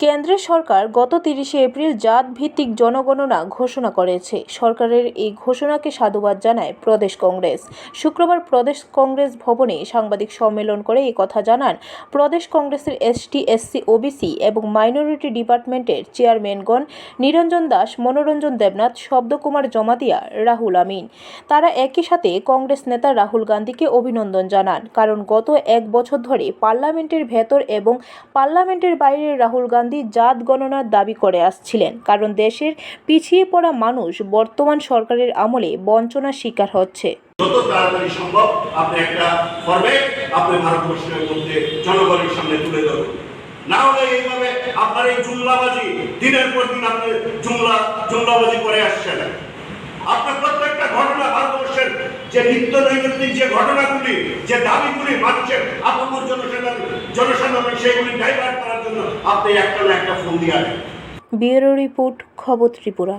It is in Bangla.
কেন্দ্রের সরকার গত তিরিশে এপ্রিল জাত ভিত্তিক জনগণনা ঘোষণা করেছে। সরকারের এই ঘোষণাকে সাধুবাদ জানায় প্রদেশ কংগ্রেস। শুক্রবার প্রদেশ কংগ্রেস ভবনে সাংবাদিক সম্মেলন করে এই কথা জানান প্রদেশ কংগ্রেসের এসটি, এসসি, ওবিসি এবং মাইনরিটি ডিপার্টমেন্টের চেয়ারম্যানগণ নিরঞ্জন দাস, মনোরঞ্জন দেবনাথ, শব্দকুমার জমাতিয়া, রাহুল আমিন। তারা একই সাথে কংগ্রেস নেতা রাহুল গান্ধীকে অভিনন্দন জানান। কারণ গত এক বছর ধরে পার্লামেন্টের ভেতর এবং পার্লামেন্টের বাইরে রাহুল গান্ধী জাত গণনার দাবি করে আসছিলেন। কারণ দেশের পিছিয়ে পড়া মানুষ বর্তমান সরকারের আমলে বঞ্চনার শিকার হচ্ছে। যত তাড়াতাড়ি সম্ভব আপনি একটা আপনি ভারতবর্ষের মধ্যে জনগণের সামনে তুলে না হলে এইভাবে আপনার এই জুমলাবাজি, দিনের পর দিন আপনি জুমলা, জুমলাবাজি করে আসছেন। আপনার প্রত্যেকটা ঘটনা ভারতবর্ষের যে নিত্য নৈমিত্তিক যে ঘটনাগুলি, যে দাবিগুলি মানুষের আপনার জনসাধারণ সেইগুলি ডাইভার্ট করার জন্য আপনি একটা না একটা ফোন দিয়ে আনেন ব্যুরো রিপোর্ট, খবর ত্রিপুরা।